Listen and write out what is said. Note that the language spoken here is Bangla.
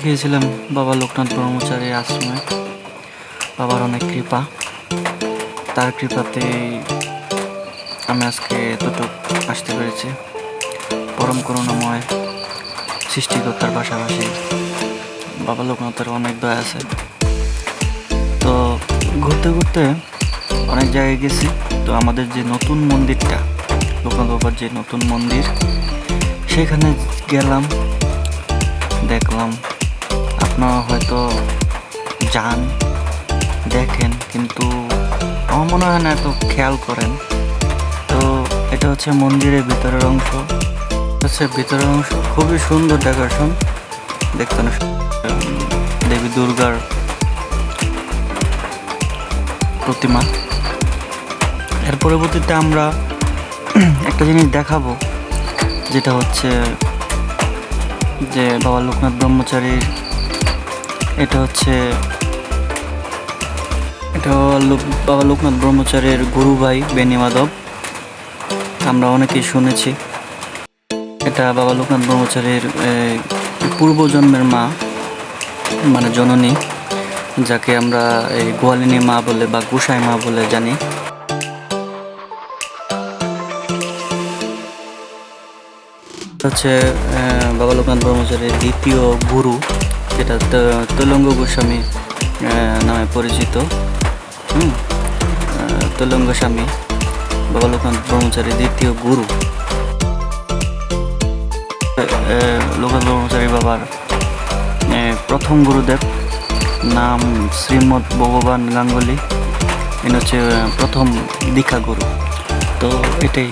গিয়েছিলাম বাবা লোকনাথ ব্রহ্মচারী আশ্রমে। বাবার অনেক কৃপা। তার কৃপাতে আমি আজকে এতটুক আসতে পেরেছি। পরম করুণাময় সৃষ্টিকর্তার পাশাপাশি বাবা লোকনাথের অনেক দয়া আছে। তো ঘুরতে ঘুরতে অনেক জায়গায় গেছি। তো আমাদের যে নতুন মন্দিরটা, লোকনাথ বাবার যে নতুন মন্দির, সেখানে গেলাম, দেখলাম। আপনারা হয়তো যান দেখেন, কিন্তু আমার মনে হয় না এত খেয়াল করেন। তো এটা হচ্ছে মন্দিরের ভিতরের অংশ। হচ্ছে ভিতরের অংশ। খুবই সুন্দর ডেকোরেশন। দেখতে দেবী দুর্গার প্রতিমা। এর পরবর্তীতে আমরা একটা জিনিস দেখাবো, যেটা হচ্ছে যে বাবা লোকনাথ ব্রহ্মচারীর এটা হচ্ছে, এটা লোক- বাবা লোকনাথ ব্রহ্মচারীর গুরু ভাই বেনি মাধব। আমরা অনেকেই শুনেছি। এটা বাবা লোকনাথ ব্রহ্মচারীর পূর্বজন্মের মা মানে জননী, যাকে আমরা এই গোয়ালিনী মা বলে বা গোসাই মা বলে জানি। হচ্ছে বাবা লোকনাথ ব্রহ্মচারীর দ্বিতীয় গুরু। ত- তৈলঙ্গ গোস্বামী নামে পরিচিত, হুম? তৈলঙ্গ স্বামী বাবা লোকনাথ ব্রহ্মচারীর দ্বিতীয় গুরু। লোকনাথ ব্রহ্মচারী বাবার প্রথম গুরুদেব, নাম শ্রীমৎ ভগবান গাঙ্গুলি। ইনি হচ্ছে প্রথম দীক্ষা গুরু। তো এটাই।